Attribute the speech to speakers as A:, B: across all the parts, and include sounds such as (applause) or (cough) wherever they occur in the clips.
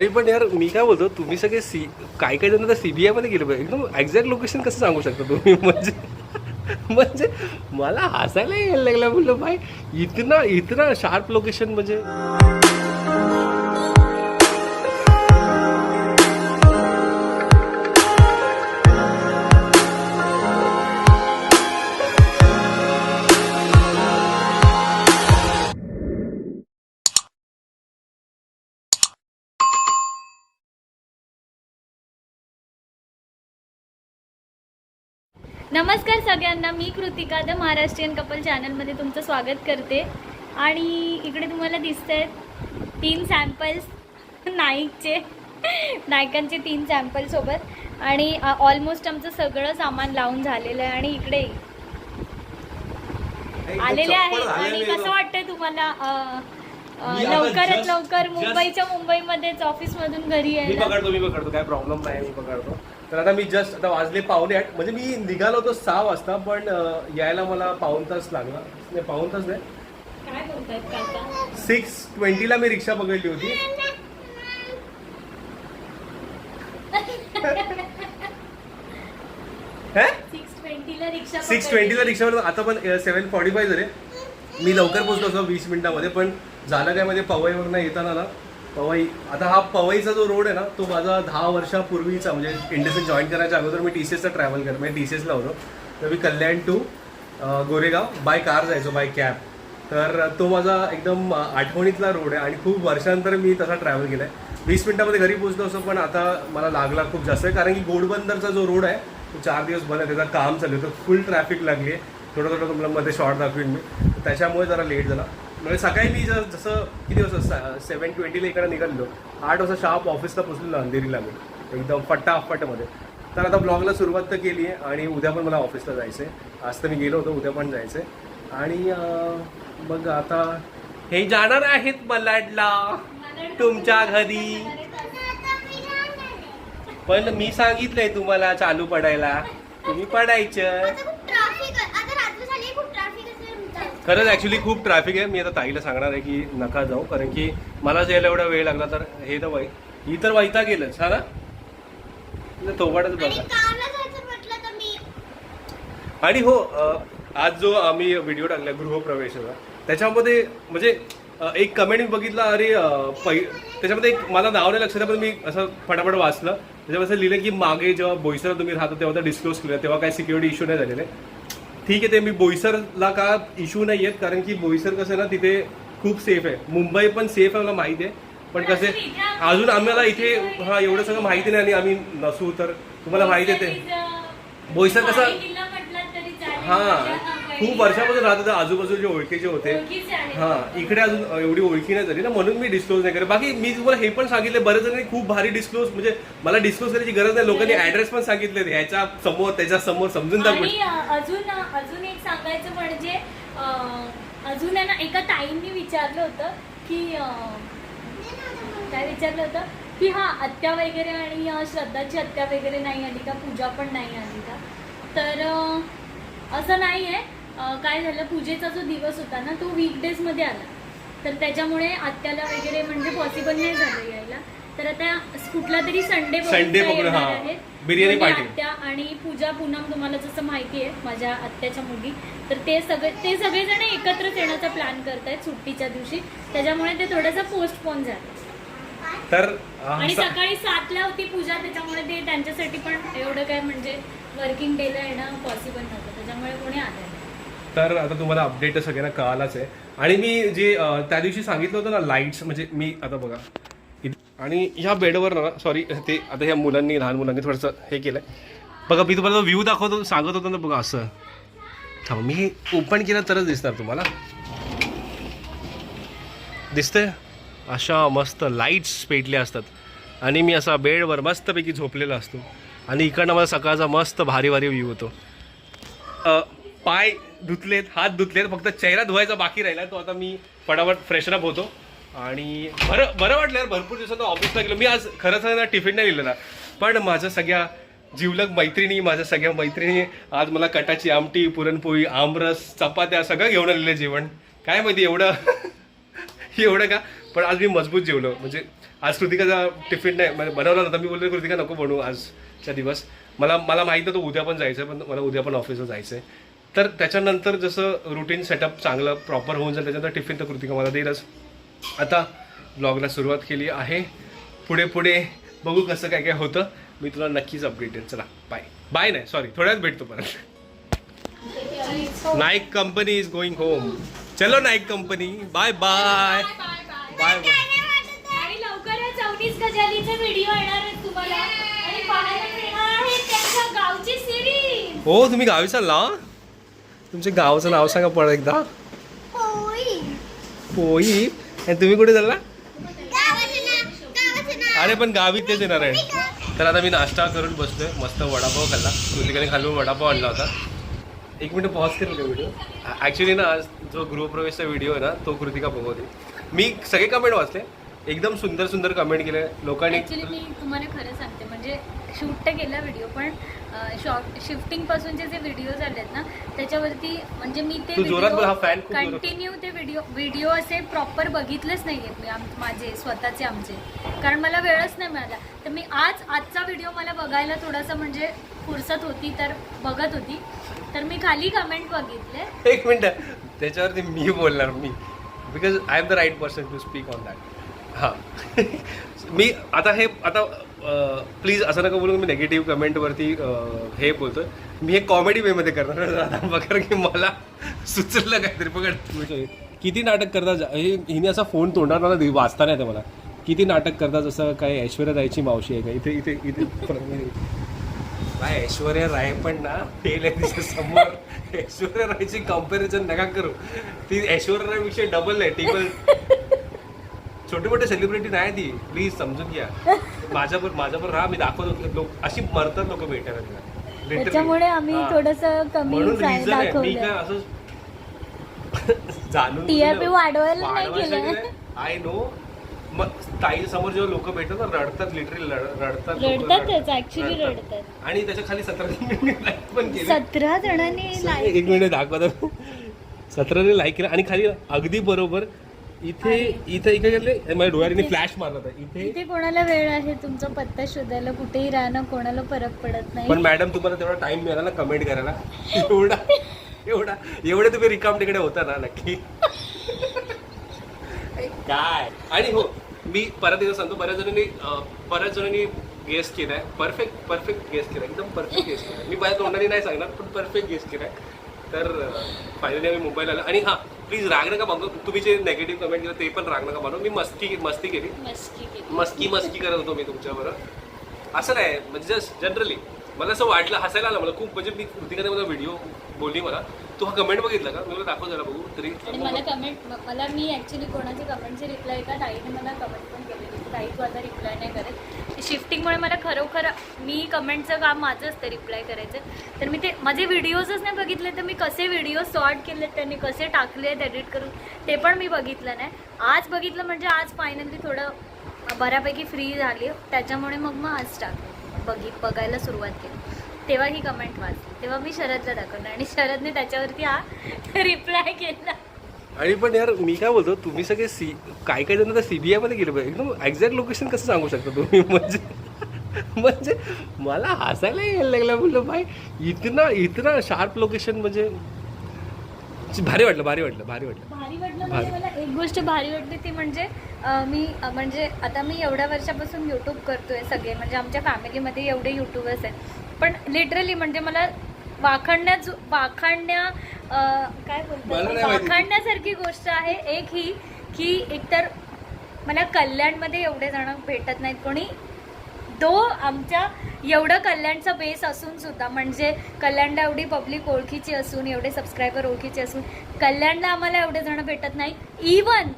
A: आणि पण यार मी काय बोलतो तुम्ही सगळे सी काय काय जण तर सीबीआयमध्ये गेले पाहिजे एकदम एक्झॅक्ट लोकेशन कसं सांगू शकता तुम्ही? (laughs) म्हणजे म्हणजे मला हसायला यायला लागला. बोललो भाई इतना इतना शार्प लोकेशन म्हणजे
B: नमस्कार सगळ्यांना मी कृतिका द महाराष्ट्रीयन कपल चॅनलमध्ये तुमचं स्वागत करते. आणि इकडे तुम्हाला दिसत आहेत तीन सॅम्पल्स नाईकचे नायकांचे तीन सॅम्पल सोबत. आणि ऑलमोस्ट आमचं सगळं सामान लावून झालेलं आहे. आणि इकडे आलेले आहे. आणि कसं वाटतंय तुम्हाला
A: just-
B: लवकर मुंबईच्या मुंबईमध्येच ऑफिसमधून घरी
A: मी
B: यायला?
A: पकडतो मी पकडतो. काय प्रॉब्लेम नाही मी पकडतो. तर आता मी जस्ट आता वाजले पावणे आठ. म्हणजे मी निघालो होतो सहा वाजता पण यायला मला पाऊन तास लागला. नाही पाऊन तास नाही. सिक्स ट्वेंटीला मी रिक्षा पकडली होती. (laughs)
B: सिक्स ट्वेंटीला रिक्षा
A: आता पण सेवन फॉर्टी फाय झाले. मी लवकर पोहोचलो असतो वीस मिनिटामध्ये पण झालं काय म्हणजे पवईवरनं येताना ना पवई आता हा पवईचा जो रोड आहे ना तो माझा दहा वर्षापूर्वीचा म्हणजे इंडस्ट्रीत जॉईन करायच्या अगोदर मी टी सी एसचा ट्रॅव्हल करतो म्हणजे टी सी एसला होतो. तर मी Kalyan to Goregaon by car जायचो बाय कॅब तर तो माझा एकदम आठवणीतला रोड आहे आणि खूप वर्षानंतर मी तसा ट्रॅव्हल केला आहे वीस मिनटामध्ये घरी पोचलो असतो पण आता मला लागला खूप जास्त आहे कारण की गोडबंदरचा जो रोड आहे तो चार दिवस बंद आहे त्याचं काम चालू आहे तर फुल ट्रॅफिक लागली आहे. थोडं थोडं तुम्हाला मध्ये शॉर्ट दाखवीन मी. त्याच्यामुळे जरा लेट झाला. म्हणजे सकाळी मी जर जसं किती वाजता सेवन ट्वेंटीला इकडे निघालो आठ वाजता शार्प ऑफिसला पोचलेलो अंधेरीला मी. एकदम फटाफटमध्ये तर आता ब्लॉगला सुरुवात तर केली आहे आणि उद्या पण मला ऑफिसला जायचं आहे आज तर मी गेलो होतो उद्या पण जायचं आहे आणि मग आता हे जाणार आहेत मलाडला तुमच्या घरी. पण मी सांगितलंय तुम्हाला चालू पडायला. तुम्ही पडायचं
C: आता खूप ट्रॅफिक आहे आता रात्र झाली खूप ट्रॅफिक असेल
A: खरंच ऍक्च्युली खूप ट्रॅफिक आहे. मी आता ताईला सांगणार आहे की नका जाऊ. कारण की मला जायला एवढा वेळ लागला तर हे तर वै ही तर हा ना? तिथं थोबाडच
C: आणि
A: बघा.
C: तर
A: आणि हो आज जो आम्ही व्हिडिओ टाकला गृहप्रवेशाचा त्याच्यामध्ये म्हणजे एक कमेंट बघितला अरे पै त्याच्यामध्ये एक मला नाव नाही लक्षात पण मी असं फटाफट वाचलं. त्याच्यामध्ये असं लिहिलं की मागे जेव्हा बोईसरला तुम्ही राहता तेव्हा डिस्क्लोज केलं तेव्हा काही सिक्युरिटी इश्यू नाही झालेले. ठीक आहे ते मी बोईसरला का इश्यू नाही आहेत कारण की बोईसर कसं ना तिथे खूप सेफ आहे. मुंबई पण सेफ आहे मला माहिती आहे. पण कसे अजून आम्हाला इथे हा एवढं सगळं माहिती नाही आणि आम्ही नसू तर तुम्हाला माहिती आहे ते. बोईसर कसं. हा.
B: माझ्या
A: खूप वर्षापासून राहत होते आजूबाजूचे ओळखीचे होते. हा इकडे अजून एवढी ओळखी नाही झाली ना म्हणून मी डिस्क्लोज नाही करत. बाकी मी तुम्हाला हे पण सांगितलं बरेच जणांनी खूप भारी डिस्क्लोज म्हणजे मला डिस्क्लोज करायची गरज नाही. लोकांनी ऍड्रेस पण सांगितले ह्याच्या समोर त्याच्यासमोर समजून दाखव
B: अजून अजून एक सांगायचं म्हणजे अजून ना एका ताईंनी विचारलं होतं की काय विचारलं होतं? की हा आत्या वगैरे आणि श्रद्धाची आत्या वगैरे नाही आली का? पूजा पण नाही आली का? तर असं नाही आहे काय झालं पूजेचा जो दिवस होता ना तो वीकडेजमध्ये आला. तर त्याच्यामुळे आत्याला वगैरे म्हणजे पॉसिबल नाही झालं यायला. तर आता कुठला तरी संडे
A: Sunday बघून, हा. बिर्याणी party.
B: आत्या आणि पूजा पूनम तुम्हाला जसं माहिती आहे माझ्या आत्याच्या मुली. तर ते सगळे ते सगळेजण एकत्रच येण्याचा प्लॅन करतायत सुट्टीच्या दिवशी. त्याच्यामुळे ते थोडंसं पोस्टपोन झालं.
A: तर
B: आणि सकाळी सातला होती पूजा त्याच्यामुळे ते त्यांच्यासाठी पण एवढं काय म्हणजे वर्किंग डेला येणं पॉसिबल नव्हतं. त्याच्यामुळे कोणी आलं.
A: तर आता तुम्हाला अपडेट सगळ्यांना कळालाच आहे. आणि मी जे त्या दिवशी सांगितलं होतं ना लाईट्स म्हणजे मी आता बघा. आणि ह्या बेडवर ना सॉरी ते आता ह्या मुलांनी लहान मुलांनी थोडंसं हे केलं बघा मी तुम्हाला व्ह्यू दाखवतो सांगत होतो ना बघा असं. थांब मी ओपन केलं तरच दिसणार तुम्हाला. दिसतंय? अशा मस्त लाईट्स पेटल्या असतात. आणि मी असा बेडवर मस्तपैकी झोपलेला असतो. आणि इकडनं मला सकाळचा मस्त भारी भारी व्ह्यू होतो पाय धुतलेत हात धुतलेत फक्त चेहरा धुवायचा बाकी राहिला तो आता मी फटाफट फ्रेशनअप होतो. आणि बरं बरं वाटलं यार भरपूर दिवसात ऑफिसला गेलो. मी आज खरंच ना टिफिन नाही लिहिलेला पण माझ्या सगळ्या जिवलग मैत्रिणी माझ्या सगळ्या मैत्रिणी आज मला कटाची आमटी पुरणपोळी आमरस चपात्या सगळं घेऊन आलेलं जेवण. काय माहिती एवढं (laughs) एवढं का? पण आज मी मजबूत जेवलो. म्हणजे आज कृतिकाचा टिफिन नाही म्हणजे बनवला नव्हता. मी बोललो कृतिका नको बनवू आजचा दिवस. मला मला माहीत तो उद्या पण जायचं आहे पण मला उद्या पण ऑफिसला जायचं आहे तर त्याच्यानंतर जसं रुटीन सेटअप चांगलं प्रॉपर होऊन जाईल त्याच्यानंतर टिफिन तर कृतिका मला देईलच. आता ब्लॉगला सुरुवात केली आहे. पुढे पुढे बघू कसं काय काय होतं. मी तुला नक्कीच अपडेट देईन. चला बाय बाय नाही सॉरी थोड्याच भेटतो परत. Naik company is going home चलो Naik company bye bye bye bye हो तुम्ही गावी चालला? तुमच्या गावाचं नाव सांगा परत एकदा. पोई. आणि तुम्ही कुठे चालला. अरे पण गावी तेच येणार आहे. तर आता मी नाश्ता करून बसलोय. मस्त वडापाव खाल्ला. कृतिकाने खालून वडापाव आणला होता. एक मिनिट पॉज केलं का व्हिडिओ ॲक्च्युली ना आज जो गृहप्रवेशचा व्हिडिओ आहे ना तो कृतिका बघवते मी सगळे कमेंट वाचले. एकदम सुंदर सुंदर कमेंट केले. लोकांनी
B: मी तुम्हाला खरं सांगते. म्हणजे शूट तर केला व्हिडिओ पण शॉर्ट शिफ्टिंग पासूनचे जे व्हिडिओ झाले आहेत ना त्याच्यावरती म्हणजे मी ते. कंटिन्यू ते व्हिडिओ व्हिडिओ असे प्रॉपर बघितलेच नाही आहेत मी माझे स्वतःचे आमचे. कारण मला वेळच नाही मिळाला. तर मी आज आजचा व्हिडिओ मला बघायला थोडासा म्हणजे फुरसत होती तर बघत होती. तर मी खाली कमेंट बघितले.
A: एक मिनिट. त्याच्यावरती मी बोलणार मी. Because I am the right person to speak on that हां. मी आता हे आता प्लीज असं नका बोलू मी नेगेटिव्ह कमेंटवरती हे बोलतोय. मी हे कॉमेडी वेमध्ये करणार आता बघा की मला सुचलं काहीतरी बघा. किती नाटक करता हे हिने असा फोन तोंडात मला वाचता नाही मला. किती नाटक करता जसं काय ऐश्वर्या रायची मावशी आहे का? इथे इथे इथे. काय ऐश्वर्या राय पण ना फेल आहे तिच्या समोर. ऐश्वर्या रायची कंपॅरिझन नका करू. ती ऐश्वर्या राय विषय डबल आहे टिबल छोटे मोठे सेलिब्रिटी नाही ती. प्लीज समजून घ्या. माझ्यावर माझ्यावर राहा मी दाखवतो लोक अशी मरतात लोक भेटायला तिला.
B: त्याच्यामुळे आम्ही. थोडंसं कमी
A: म्हणून
B: सा-
A: reason आहे. मी काय
B: दाखवलं
A: असं (laughs) जाणून
B: TRP वाढवायला नाही केलं.
A: आय नो मग ताई समोर जेव्हा लोक भेटतात ना रडतात लिटरली रडतात लोकं
B: रडतातच. ऍक्च्युली रडतात.
A: आणि त्याच्याखाली सतरा लाईक पण केले.
B: सतरा जणांनी
A: एक मिनिट दाखवतो. सतराने लाईक केलं. आणि खाली अगदी बरोबर इथे इथे इथे गेले माझ्या डोळ्याने फ्लॅश मारला इथे
B: इथे कोणाला वेळ आहे? तुमचा पत्ता शोधायला कुठेही राहणं कोणाला फरक पडत नाही.
A: पण मॅडम तुम्हाला तेवढा टाइम मिळाला ना कमेंट करायला. एवढा एवढा एवढे तुम्ही रिकाम तिकडे होता ना नक्की. काय? आणि हो मी परत एकदा सांगतो बऱ्याच जणांनी बऱ्याच जणांनी गेस केलाय. परफेक्ट परफेक्ट गेस केलाय. एकदम परफेक्ट गेस केलाय. मी माझ्या तोंडाने नाही सांगणार पण परफेक्ट गेस केलाय. तर फायनली आम्ही मुंबईला आलो. आणि हां प्लीज राग नका मानतो तुम्ही जे नेगेटिव्ह कमेंट केलं ते पण राग नका मानू. मी मस्ती मस्ती केली.
B: मस्ती
A: मस्की मस्की करत होतो मी तुमच्याबरोबर. असं नाही म्हणजे जस्ट जनरली मला असं वाटलं हसायला आलं मला खूप. म्हणजे मी कृतिकाने मला व्हिडिओ बोलली मला. तू हा कमेंट बघितला का? मी मला दाखव जरा बघू. तरी
B: मला कमेंट मला मी ॲक्च्युली कोणाची कमेंटची रिप्लाय का ताईने मला कमेंट पण काहीच माझा रिप्लाय नाही करत. शिफ्टिंगमुळे मला खरोखर मी कमेंटचं काम माझं असतं रिप्लाय करायचं. तर मी ते माझे व्हिडिओजच नाही बघितले तर मी कसे व्हिडिओ सॉर्ट केलेत त्यांनी कसे टाकले आहेत एडिट करून ते पण मी बघितलं नाही. आज बघितलं म्हणजे आज फायनली थोडं बऱ्यापैकी फ्री झाली. त्याच्यामुळे मग मग आज टाकलं बघी बघायला सुरुवात केली. तेव्हा ही कमेंट वाचली. तेव्हा मी शरदला दाखवलं आणि शरदने त्याच्यावरती हा (laughs) रिप्लाय केला.
A: आणि पण यार मी काय बोलतो तुम्ही सगळे सी काय काय जण तर सीबीआयमध्ये गेले पाहिजे एकदम एक्झॅक्ट लोकेशन कसं सांगू शकता तुम्ही? (laughs) म्हणजे म्हणजे मला हसायला यायला लागलं. बोललं भाई इतना इतना शार्प लोकेशन म्हणजे भारी वाटलं भारी वाटलं भारी वाटलं.
B: भारी वाटलं म्हणजे मला एक गोष्ट भारी वाटली ती म्हणजे मी म्हणजे आता मी एवढ्या वर्षापासून यूट्यूब करतोय सगळे. म्हणजे आमच्या फॅमिलीमध्ये एवढे यूट्यूबर्स आहेत. पण लिटरली म्हणजे मला वाखाणण्या वाखाणण्या काय
A: माहिती.
B: वाखाणण्यासारखी गोष्ट आहे एक ही की एकतर मला कल्याणमध्ये एवढे जण भेटत नाहीत. कोणी? तो आमच्या एवढं कल्याणचा बेस असून सुद्धा म्हणजे कल्याणला एवढी पब्लिक ओळखीची असून एवढे सबस्क्रायबर ओळखीचे असून कल्याणला आम्हाला एवढे जण भेटत नाही. इवन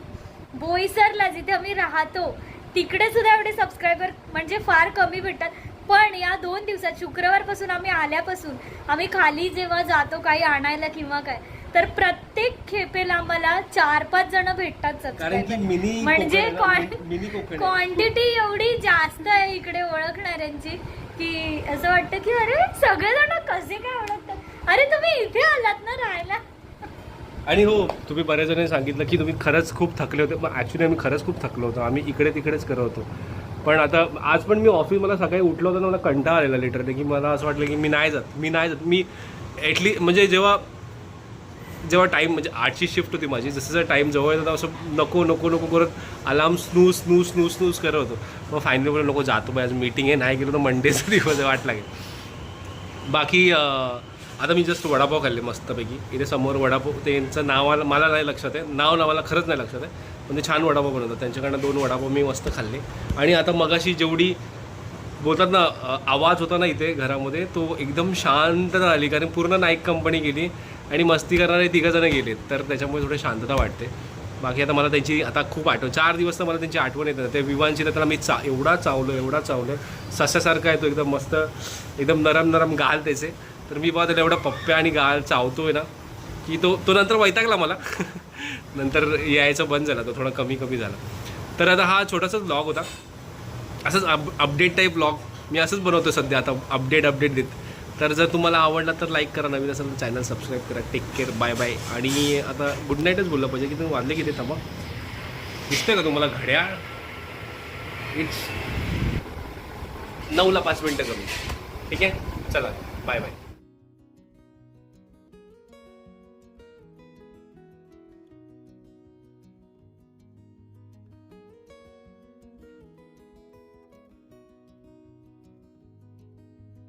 B: बोईसरला जिथे आम्ही राहतो तिकडे सुद्धा एवढे सबस्क्रायबर म्हणजे फार कमी भेटतात. पण या दोन दिवसात शुक्रवारपासून आम्ही आल्यापासून आम्ही खाली जेव्हा जातो काही आणायला किंवा काय तर प्रत्येक खेपेला आम्हाला चार पाच जण भेटतात म्हणजे. क्वांटिटी एवढी जास्त आहे इकडे ओळखणाऱ्यांची की असं वाटतं की अरे सगळेजण कसे काय ओळखतात? अरे तुम्ही इथे आलात ना राहायला.
A: आणि हो तुम्ही बऱ्याच जणांनी सांगितलं की तुम्ही खरंच खूप थकले होते. मग ॲक्च्युली आम्ही खरंच खूप थकलो होतो. आम्ही इकडे तिकडेच करत होतो. पण आता आज पण मी ऑफिस मला सकाळी उठलो होतो मला कंटाळा आलेला लिटरली की मला असं वाटलं की मी नाही जात मी नाही जात. मी ॲटली म्हणजे जेव्हा जेव्हा टाईम म्हणजे आठची शिफ्ट होती माझी जसं जसं टाईम जवळ येतो असं नको नको नको करत alarm snooze snooze snooze snooze करत होतो. मग फायनली बोललो नको जातो बाय आज मीटिंग आहे नाही गेलो तर मंडेचा दिवस वाट लागेल. बाकी आ, आता मी जस्ट वडापाव खाल्ले मस्तपैकी. इथे समोर वडापाव त्यांचं नाव मला नाही लक्षात आहे. नाव नावाला खरंच नाही लक्षात आहे. पण ते छान वडापाव बनवतात. त्यांच्याकडनं दोन वडापाव मी मस्त खाल्ले. आणि आता मगाशी जेवढी बोलतात ना आवाज होता ना इथे घरामध्ये तो एकदम शांतता आली कारण पूर्ण नाईक कंपनी गेली आणि मस्ती करणारे तिघंजणं गेले तर त्याच्यामुळे थोडी शांतता वाटते. बाकी आता मला त्यांची आता खूप आठवण चार दिवस तर मला त्यांची आठवण येते ते विमानची तर मी चा एवढा चावलो एवढा चावलो सस्यासारखा आहे तो एकदम मस्त एकदम नरम नरम गाल त्याचे. तर मी बघा त्याला एवढा पप्प्या आणि गाल चावतोय ना की तो तो नंतर वैतागला मला. (laughs) नंतर यायचं बंद झाला तो थोडा कमी कमी झाला. तर आता हा छोटासाच ब्लॉग होता. असंच अप अपडेट टाईप ब्लॉग मी असंच बनवतो सध्या आता अपडेट अपडेट देत. तर जर तुम्हाला आवडला तर लाईक करा नवीन असेल तर चॅनल सबस्क्राईब करा. टेक केअर बाय बाय आणि आता गुड नाईटच बोललं पाहिजे की तुम्ही वाजले किती? थांबा. दिसतंय का तुम्हाला घड्याळ? इट्स नऊला पाच मिनटं कमी. ठीक आहे? चला. Bye bye